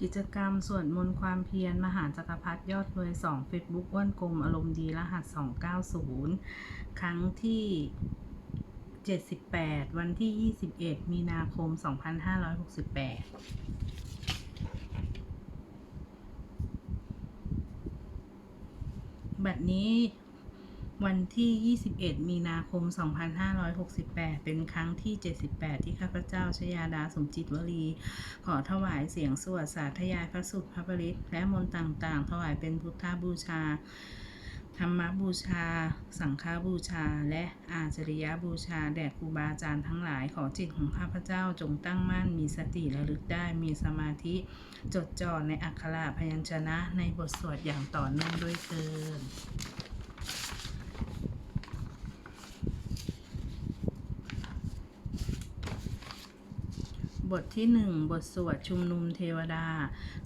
กิจกรรมสวดมนต์ความเพียร มหาจักรพรรดิยอดรวย2 Facebook อ้วนกลมอารมณ์ดีรหัส 290 ครั้งที่ 78 วันที่ 21 มีนาคม 2568บัดนี้ วันที่ 21 มีนาคม 2568 เป็นครั้งที่ 78 ที่ข้าพเจ้าชยาดาสมจิตวลี ขอถวายเสียงสวดสาธยายพระสุตพระปริตและมนต์ต่างๆ ถวายเป็นพุทธบูชา ธรรมบูชา สังฆบูชา และอาจริยบูชา แด่ครูบาอาจารย์ทั้งหลาย ขอจิตของข้าพเจ้าจงตั้งมั่น มีสติระลึกได้ มีสมาธิ จดจ่อในอักขระพยัญชนะ ในบทสวดอย่างต่อเนื่องด้วยเกิน บทที่หนึ่งบทสวดชุมนุมเทวดา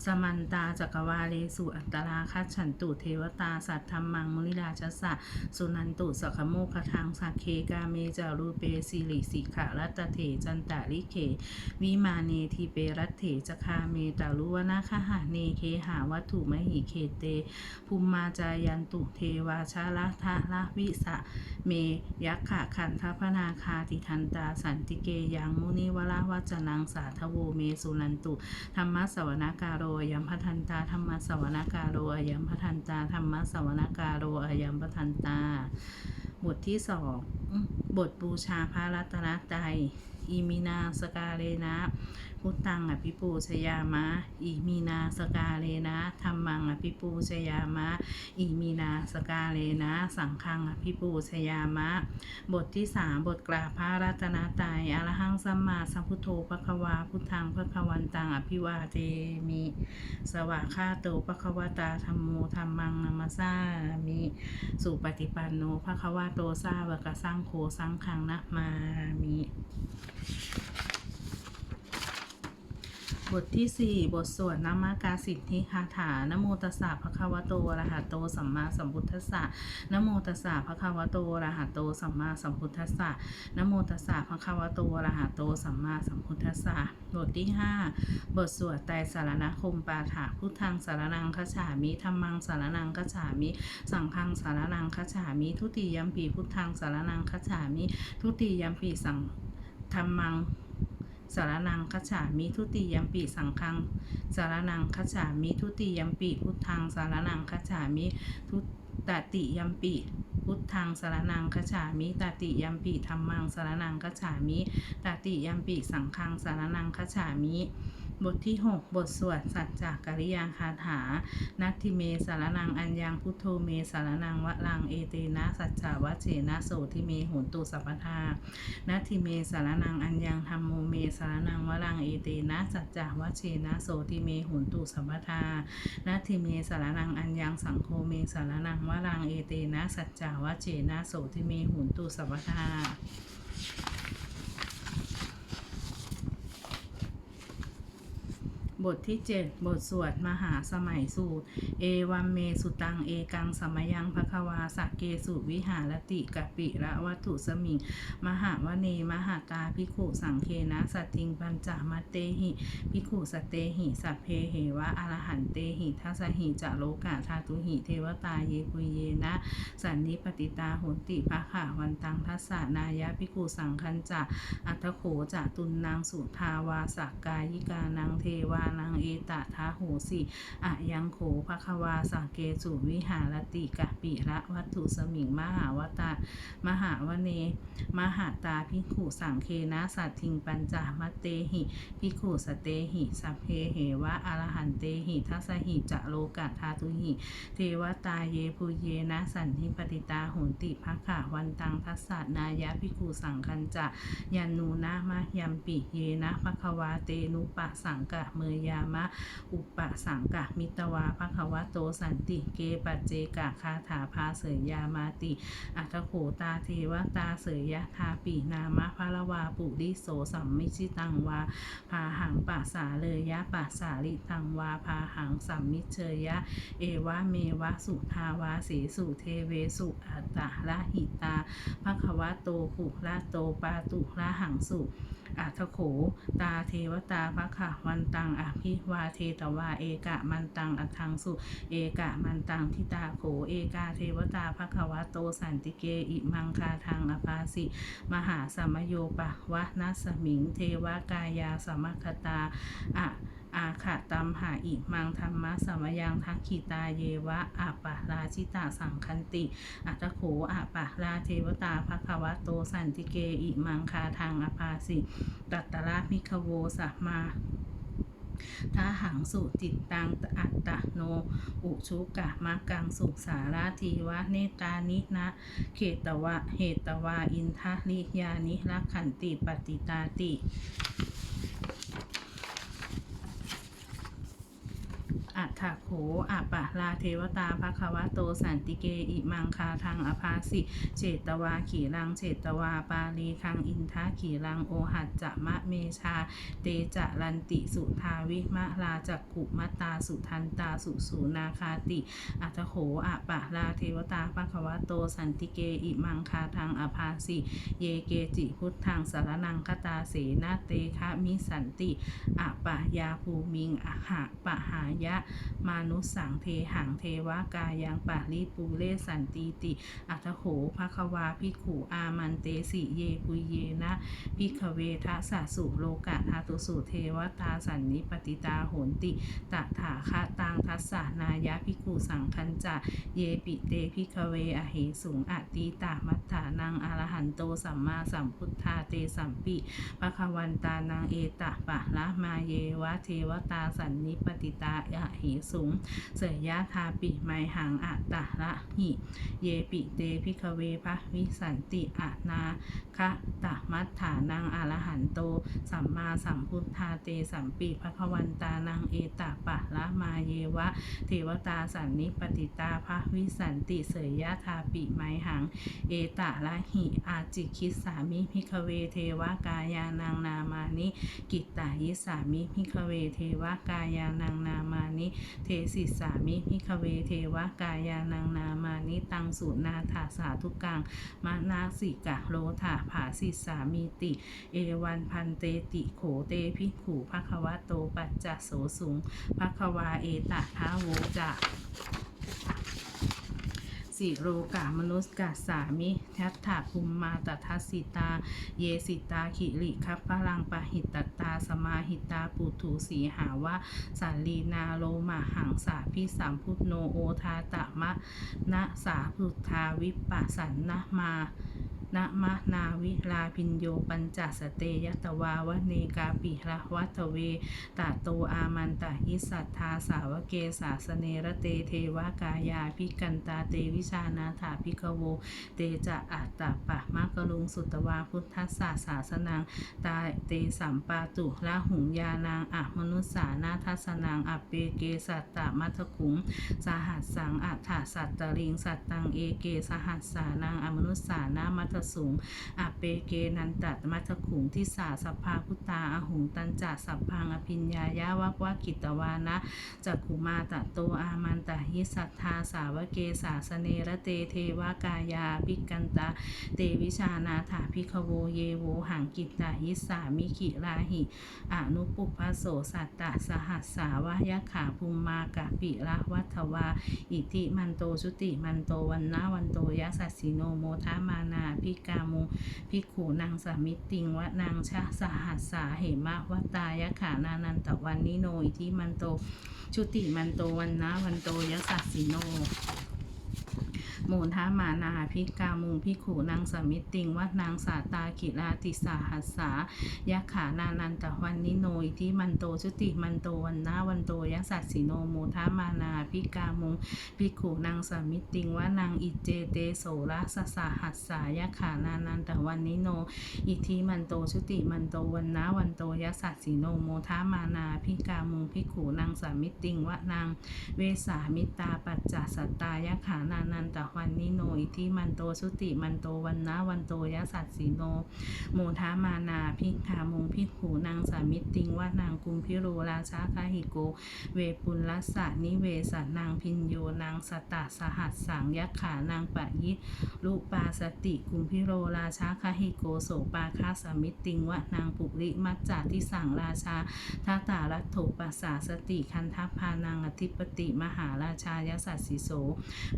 สมันตาจักรวาเลสุอัตตราคัจฉันตุเทวตา สัตธรรมังมุนิราชสสะสุนันตุสัคโมคทังสักเคกาเมจารูเปสิริสิขะรัตเถจันตาลิเข วิมาเนทีเปรัตเถจคาเมตาลุวนาคหาเนเคหาวัตถุมหิเคเตภูมิมาจายันตุเทวาชาลทะละวิสะเมยักขะขันทพนาคาติทันตาสันติเกยังมุนิวราวัจนังสาทโวเมสุนันตุธรรมสวนาการโรยัมพทันตาธรรมสวนาการโรยัมพทันตาธรรมสวนาการโรยัมพทันตา บทที่สองบทบูชาพระรัตนตรัย อีมีนาสกาเลนะพุทธังอภิปูชยามะ อีมีนาสกาเลนะธรรมังอภิปูชยามะ อีมีนาสกาเลนะ สังฆังอภิปูชยามะ บทที่สามบทกราพระรัตนตรัยอรหังสัมมาสัมพุทโธภควาพุทธังภควันตังอภิวาเทมิ สวากขาโตภควตาธรรมโมธรรมังนามาสามิสุปฏิปันโนภควาโตสาวกสังโฆสังฆังนะมามิ บทที่ 4 บทสวดนามากาสิทธิคาถานโมตัสสะภะคะวะโตอะระหะโตสัมมาสัมพุทธัสสะนโมตัสสะภะคะวะโตอะระหะโตสัมมาสัมพุทธัสสะนโมตัสสะภะคะวะโตอะระหะโตสัมมาสัมพุทธัสสะบทที่ 5 บทสวดไตรสารณคมปาฐะพุทธังสารนังคฉามิธัมมังสารนังคฉามิ สังฆังสารนังคฉามิ ทุติยมปีพุทธังสารนังคฉามิ ทุติยมปีสัง ธัมมังสารนังคัจฉามิทุติยัมปีสังฆังสารนังคัจฉามิทุติยัมปีพุทธังสารนังคัจฉามิทุตติยัมปีพุทธังสารนังคฉามิตติยัมปีธรรมังสารนังคฉามิตติยัมปีสังฆังสารนังคฉามิ บทที่ 6 บทสวดสัจจกริยาคาถา นัตทิเมสารนังอัญญังพุทโธเมสารนังวะลังเอเตนะสัจจาวะเจนะโสทิเมโหนตุสัพพทานัตถิเมสารนังอัญญังธรรมโมเมสารนังวรังเอเตนะสัจจาวะเชนะโสติเมหุนตุสัมปทานัตถิเมสารนังอัญญังสังโฆเมสารนังวรังเอเตนะสัจจาวะเชนะโสติเมหุนตุสัมปทา บทที่ 7 บทสวดมหาสมัยสูตร เอวัมเมสุตัง เอกังสมยังภควาสักเกสุวิหารติกะปิระวัตถุสมิง มหาวเนมหาตาภิขุสังเคนะสัตติงปัญจมัตเตหิภิขุสเตหิสัพเพเหวะอรหันเตหิทัสหิจะโลกะทาตุหิเทวตาเยปุยเยนะสันนิปติตาโหนติภะขาวันตังทัสสะนายะภิขุสังคันจะอัตโขจะตุนนางสุทาวาสักกายิกานังเทวานังเอตทาโหสิอะยังโขภควาสังเกสุวิหารติกะปิระวัตถุสมิงมหาวตามหาวเน มหาตาภิขุสังเคนะสัตทิงปัญจามเตหิภิขุสเตหิสัพเพเหวะอรหันเตหิทัสหิจะโลกะทาตุหิ เทวตาเยปุเยนะสันทิปติตาโหนติภะขะวันตังทัสสะนายะภิขุสังคันจะยันนูนะมะยัมปิเยนะภควาเตนุปะสังกะเมยยามะ อุปะสังกะ มิตวาภควโตสันติ เกปัจเจกะคาถาภาเสยยามาติ อัตโขตาเทวตาเสยยะทาปีนามะพะละวาปุริโสสัมมิชิตังวาพาหังปัสาเลยยะปัสาลิตังวาพาหังสัมมิเชยยะ เอวะเมวะสุทาวาสีสุเทเวสุอัตตะละหิตาภควโตภุละโตปาตุละหังสุ อัทโข ตาเทวตาภคะวันตังอภิวาเทตวาเอกะมันตังอัทังสุเอกะมันตังทิตาโขเอกาเทวตาภควะโตสันติเกอิมังคาทางอภาสิ มหาสัมโยปะวะนัสมิง เทวกายาสมัคตาอะ อาขะตัมหาอิมังธรรมะสมยังทักขิตาเยวะอาปะราชิตาสังคันติ อัตโขอะปะราเทวตาภควะโตสันติเกอิมังคาทางอภาสิตัตตระมิขโวสัมมาท้าหังสุจิตตังอัตตโน อุชุกะมักกังสุสาราทีวะเนตานินะ เขตวะ เหตวา อินทะลิยานิรักขันติปฏิตาติ อัฏฐโข อะปะลาเทวตาภควะโตสันติเกอิมังคาทางอภาสิเจตวาขีรังเจตวาปาลีคังอินทะขีรังโอหัจจะมะเมชา เตจะรันติสุทาวิมะลาจักขุมตตาสุทันตาสุสูนาคาติ อัตโขอะปะลาเทวตาภควะโตสันติเกอิมังคาทางอภาสิ เยเกจิพุทธังสารนังคตาเสนาเตคะมิสันติอะปะยาภูมิงอหะปะหายะมานุสังเทหังเทวากายังปะริปูเลสันติติ อัตโขภควาพิขุอามันเตสิเยปุยเยนะพิกเวทัสะสุโลกะทาตุสุเทวตาสันนิปติตาโหนติตถาคตังทัสสะนายะพิขุสังคัญจะเยปิเตพิกเวอเหสุงอติตามัฏฐานังอรหันโตสัมมาสัมพุทธาเตสัมปิปะควันตานังเอตะปะละมาเยวะเทวตาสันนิปติตาอเหสุงเสยยะทาปิไมหังอัตะละหิเยปิเตพิกเวภะวิสันติอานาคะตะมัฏฐานังอรหันโต สัมมาสัมพุทธาเตสัมปิภควันตานังเอตะปะละมาเยวะ เทวตาสันนิปติตาภะวิสันติเสยยะทาปิไมหัง เอตะละหิอาจิคิสามิพิกเวเทวกายานังนามานิกิตตายิสามิพิกเวเทวกายานังนามานิเทสิสามิพิคเวเทวกายานังนามานิตังสุนาถาสาธุกังมานาสิกะโลถาผาสิสามีติ เอวันพันเตติโขเตพิขูภควะโตปัจจโสสุงภควาเอตะทาโวจะ สิโรกามนุสกาสามิทัตถาภูมมาตทัสสิตา เยสิตาขิริคัพพลังปะหิตตาสมาหิตาปุถุสีหาวะสัลีนาโลมาหังสาพิสัมพุทโนโอทาตะมะนะสาพุทธาวิปัสสันนะมา นะมะนาวิลาพินโยปัญจสเตยตวาวเนกาปิระวัตเวตาโตอามันตะยิสัทธาสาวเกสาสเนระเตเทวกายาพิกันตาเตวิชานาถาพิกโว เตจะอัตตะปะมะกลุงสุตวาพุทธัสสาสนังตาเตสัมปาตุละหุงยานางอะมนุสสานาทัสนังอเปเกสัตตมัทคุงสหัสสังอัฏฐสัตตริงสัตตังเอเกสหัสสานังอมนุสานามัทสุงอเปเกนันตัตมัทคุงทิสาสัพพาพุตตาอหุงตันจัสัพพังอภิญญายาวะวะกิตวานะจักขุมาตะโตอามันตะหิสัทธาสาวเกสาสเนระเตเทวกายาปิกันตาเตวิชานาถาพิคโวเยโวหังกิตตาหิสามิขิราหิอนุปุพพโสสัตตะสหัสสาวายะขาภูมมากะปิระวัฏวา อิติมันโตชุติมันโตวันนาวันโตยะสัสสิโนโมทามานาพิิกามุพิกขูนางสามิติงวะนางชะสหัสสาเหมะวัตตายะขานานันตะวันนิโนอิทิมันโตชุติมันโตวันนะวันโตยะสัสสิโน โมทามานาพิกามุงพิขูนางสมิตติงวัดนางสาตากิราติสาหัสสายะขานานันตะวันนิโนอิทิมันโตชุติมันโตวันนาวันโตยะสัสสิโนโมทามานาพิกามุงภิขุนางสมิตติงว่านางอิเจเตโสระสสาหัสสายะขานานันตะวันนิโน อิทิมันโตชุติมันโตวันนาวันโตยะสัสสิโนโมทามานาพิกามุงภิขุนางสมิตติงวะนางเวสามิตาปัจจสัตตายะขานานันตะวันวันนิโน อิทิมันโตสุติมันโตวันนะวันโตยะสัตสีโนโมทามานาพิกามุงพิกขูนางสามิตติงว่านางกุมพิโรราชาคาหิโก เวปุลลัสสะนิเวสนางพินโยนางสตะสหัสสังยักขานางปะยิลุปาสติกุมพิโรราชาคาหิโกโสปาคาสามิตติงวะนางปุริมัจจาที่สั่งราชาทาตาลัตโถปัสสาสติคันทัพพานางอธิปติมหาราชายสัสสิโส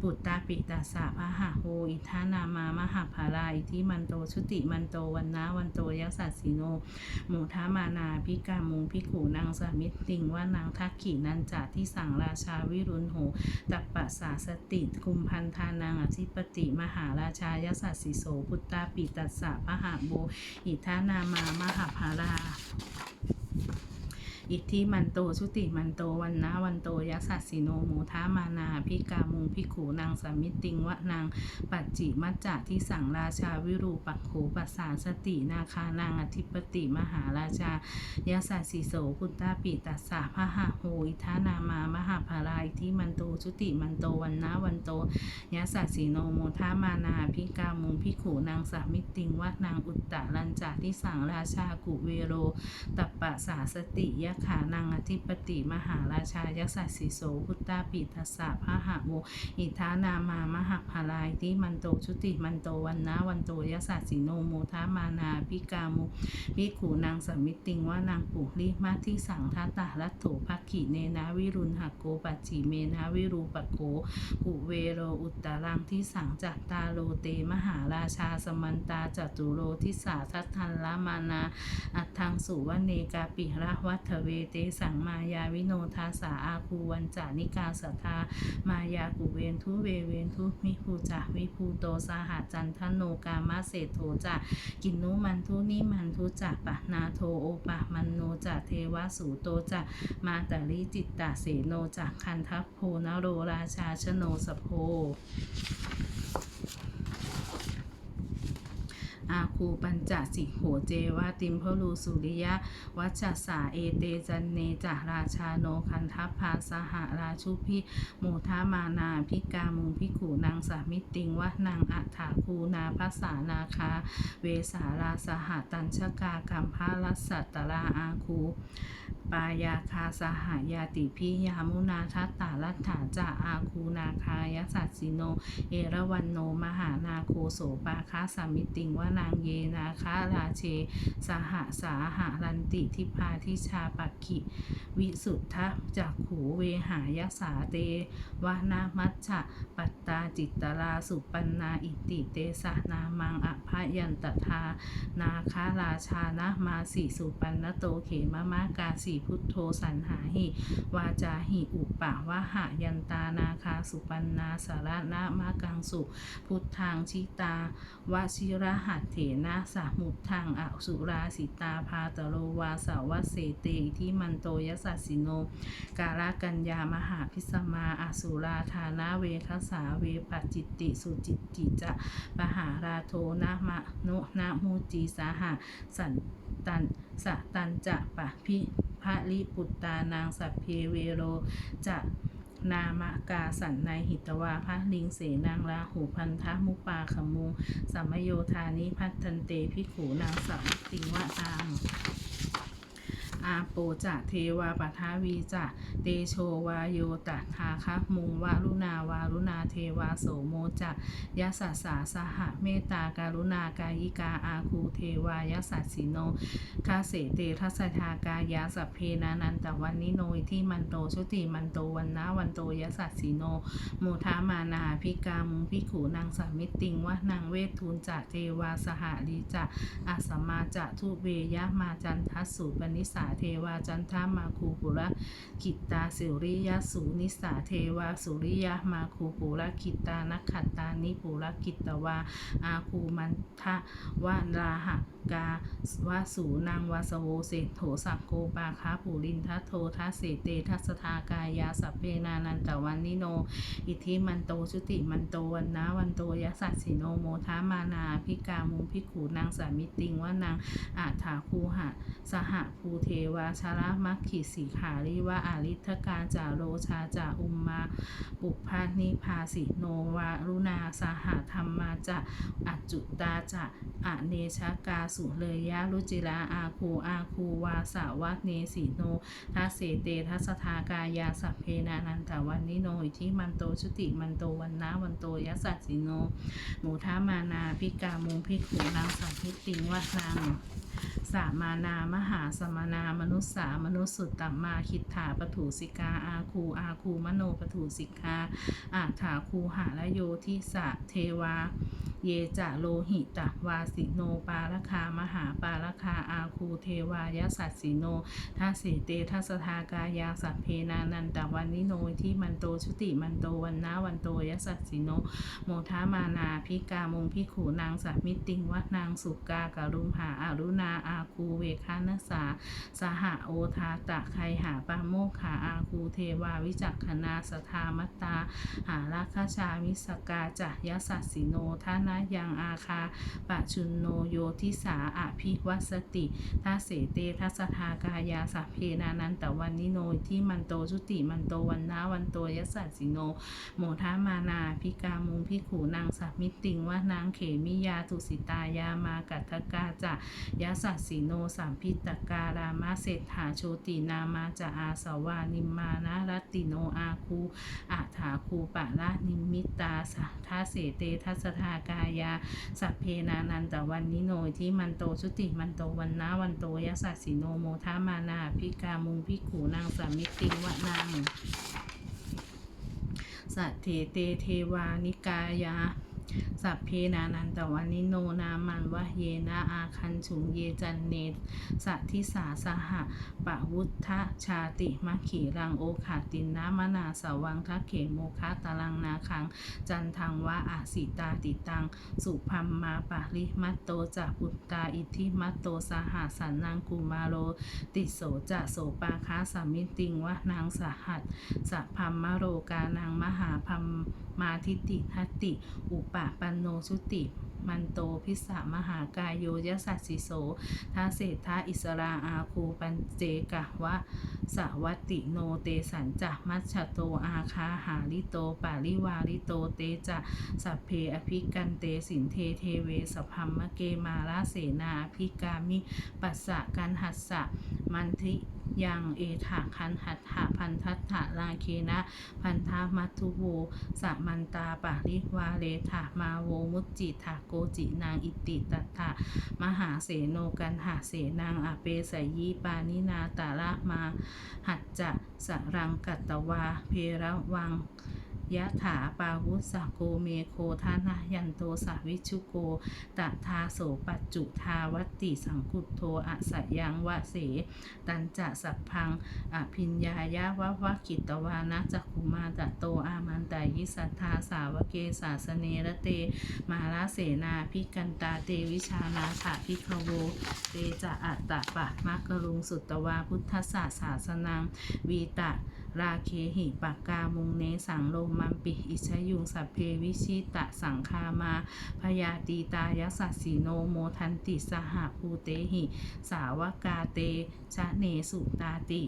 ปุตตาปิตาสสะพะหะโหอิทานามามหาภาราอิทิมันโตชุติมันโตวันนะวันโตยัสสัสสิโนหมูทามานาพิกามุงพิขูนางสามิตติงว่านางทักขีนันจาที่สั่งราชาวิรุณโหตัปปะสาสติกุมพันธานางอธิปติมหาราชายสัสสิโสพุตตาปิตัสสะพะหะโบอิทานามามหาภารา อิทธิมันโตชุติมันโตวันนะวันโตยัสสิโนโมทามานาพิกามุงพิขูนางสามิติงวะนางปัจจิมัจจะที่สั่งราชาวิรูปักโขปัสสาสตินาคานางอธิปติมหาราชายาสัสสิโสพุตตาปิตัสสะพะหะโหอิทานามามหาภารายที่มันโตชุติมันโตวันนะวันโตยาสัสสิโนโมทามานาพิกามุงพิขูนางสามิติงวะนางอุตตะลัญจาที่สั่งราชากุเวโรตัปปะสาสติยะขานางอธิปติมหาราชายสัสสิโสพุตตาปิตัสสะพะหะโมอิทานามามหภาลายที่มันโตชุติมันโตวันนะวันโตยสัสสิโนโมทามานาพิกามุพิขูนางสมิติงว่านางปุริมาที่สังทัตตาลัตโถภักขิเนนาวิรุณหโกปัจจิเมนาวิรูปโกกุเวโรอุตตรังที่สังจัตตาโลเตมหาราชาสมันตาจตุโรทิสาทัตทันละมานาอัทังสุวเนกาปิระวัฏเวเตสังมายาวิโนทาสาอาคูวันจานิกาสทามายากุเวนทุเวเวนทุมิภูจาวิภูโตสาหจันทโนกามาเศโทจะกินนุมันทุนิมันทุจะปะนาโทโอปะมันโนจะเทวสูโตจะมาตาลิจิตตาเสโนจะคันทัพโพนโรราชาชโนสโพ อาคูปัญจสิโหเจวาติมพลูสุริยะ วัชสาเอเตจันเนจาราชาโนคันทัพพาสหาราชุพิโมทามานาพิกามุงพิขูนางสามิติงวะนางอัฐาคูนาภาษานาคา เวสาราสหตัญชกากัมพาลัสสตตราอาคูปายาคาสหายาติพิยามุนาทัตตาลัตถาจาอาคูนาคายสัสสิโน เอราวันโนมหานาโคโสปาคาสามิติงว่านางเยนาคาราเช สหสาหารันติทิพาทิชาปักขิ วิสุทธะจักขูเวหายสาเตวานามัชฌะปัตตาจิตตราสุปันนาอิติเตสะนามังอภยันตทา นาคาราชานะมาสีสุปันนโตเขมมากาสีพุทโธสันหาหิวาจาหิอุปะวะหะยันตานาคาสุปันนาสารนะมากังสุ พุทธังชิตาวชิระหัตเถนะสามุทังอสุราสิตาพาตโรวาสาวเสเตที่มันโตยสัสสิโน กาลกัญญามหาพิสมาอสุราธานาเวคสาเวปจิตติสุจิตติจะปหาราโทนะมะโนนะมูจีสาหะสันตันสะตันจะปะพิพะลิปุตตานางสัพเพเวโรจะ นามกาสันในหิตวาพระลิงเสนางราหูพันธะมุปาขมุงสัมโยธานิพัฒนเตพิขูนางสัมติงวะตัง อาโปจะเทวาปทาวีจะเตโชวาโยตถาคะมุงวารุณาวารุณาเทวาโสโมจะยสสสาสหเมตตาการุณากายิกาอาคูเทวายสัสสิโนคาเสเตทัสทากายาสัพเพนานันตวันนิโนอิที่มันโตชุติมันโตวันนะวันโตยสัสสิโนโมทามานาพิกามุงพิขูนางสามิตติงวะนางเวททูลจะเทวาสหาลีจะอาสมมาจะทุเวยะมาจันทัสสุปนิสาเทวาจันทามาคูปุระกิตตาสุริยสูนิสาเทวาสุริยมาคูปุระกิตตานักขัตตานิปุระกิตตวาอาคูมันทะวาราหะกาวาสูนางวาสโวเศษโถสักโกปาคาปุรินทัโททัสเสเตทัสทากายาสัพเพนานันตวันนิโน อิทิมันโตชุติมันโตวันนะวันโตยสัสสิโนโมทามานาพิกามุงพิขูนางสามิติงว่านางอาถาคูหะสหภูเทวาชระมัคคิสีขาริวะอาริทการจาโรชาจาอุมมาปุพพานิพาสิโนวารุณาสหธรรมาจะอจจุตาจะอเนชกาสุเลยยะรุจิราอาคูอาคูวาสาวะเนสิโนทัสเสเตทัสทากายาสัพเพนานันตวันนิโนอิทิมันโตชุติมันโตวันนาวันโตยัสสสสิโนหมูทามานาพิกามุงพิกขุนางสัมพิติงวันัง สามานามหาสมานามนุสสามนุสสุตตมมาคิดถาปถูสิกาอาคูอาคูมโนปถูสิกาอาถาคูหาละโยทิสะเทวา เยจะโลหิตะวาสิโนปาลคามหาปาลคาอาคูเทวายสัสสิโนทัสสิเตทัสทากายาสัพเพนานันตวันนิโนที่มันโตชุติมันโตวันนาวันโตยสัสสิโน โมทามานาพิกามงพิขูนางสัมมิติงวัดนางสุกากรุมหาอารุณาอาคูเวคานัสาสหโอทาตะใครหาปาโมกขาอาคูเทวาวิจักขณาสทามตา หาราคาชามิสกาจะยสัสสิโนทานายังอาคาปะชุนโนโยทิสาอภิวัสติทัสเสเตทัสทากายาสัพเพนานันตวันนิโนที่มันโตชุติมันโตวันนาวันโตยสัสสิโน โมทามานาพิกามุงพิขูนางสัมมิติงว่านางเขมิยาทุสิตายามากัตกาจะยะสัสสิโนสัมพิตการามาเศรษฐาโชตินามาจะอาสวานิมมานะรัติโนอาคูอาถาคูปะละนิมิตตาสัทาเสเตทัสทากายาสัพเพนานันตวันนิโนที่มันโตชุติมันโตวันนาวันโตยสัสสิโนโมทามานาพิกามุงพิขูนางสัมมิติงวะนางสัทเทเตเทวานิกายา สัพเพนานันตวันนิโนนามันวะเยนะอาคันฉุงเยจันเนสัทิสาสหะปะวุฒชาติมัคขีรังโอขาตินนามนาสวังคะเขโมคะตาลังนาคัง จันทังวะอาสิตาติตัง สุพัมมาปะริมัตโตจะปุตตาอิทิมัตโตสหสันนังกุมาโร ติโสจะโสปาคาสามิติงวะนางสหัสสัพพัมมโรกานางมหาพัมมาทิติทัตติ อุปะปันโนสุติ มันโตพิสามหากายโยยสัสสิโสทาเศรษฐาอิสราอาคูปันเจกะวะสวัติโนเตสันจะมัชชโตอาคาหาลิโตปาริวาลิโตเตจะสัพเพอภิกันเตสินเทเทเวสพัมมะเกมาลาเสนาภิกามิปัสสะกันหัสสะมันทิยังเอถาคันหัตถะพันทัตถะลาเคนะ พันธามัทุโวสะมันตาปะริวาเลถามาโวมุจจิถาโกจินางอิติตัตถะมหาเสโนกันหาเสนางอาเปสยีปานินาตาละมาหัจจะสรังกัตตวา เพระวัง ยะถาปาวุสโกเมโคทานะยันโตสาวิชุโกตทาโสปัจจุทาวัตติสังกุตโทอะสะยังวะเส ตันจะสัพพังอภิญญายะวะวะกิตวานะจักขุมาตะโตอามันตายิสัทธาสาวเกสาสเนระเต มาลาเสนาพิกันตาเตวิชานาถาพิคโวเตจะอัตตะปะมักกรุงสุตตวาพุทธศาสาสนังวีตะ ราเคหิปากกามุงเนสังโลมัมปิอิชยุงสัพเพวิชิตะสังคามาพยาตีตายสัสสีโนโมทันติสหภูเตหิ สาวกาเตชะเนสุตาติ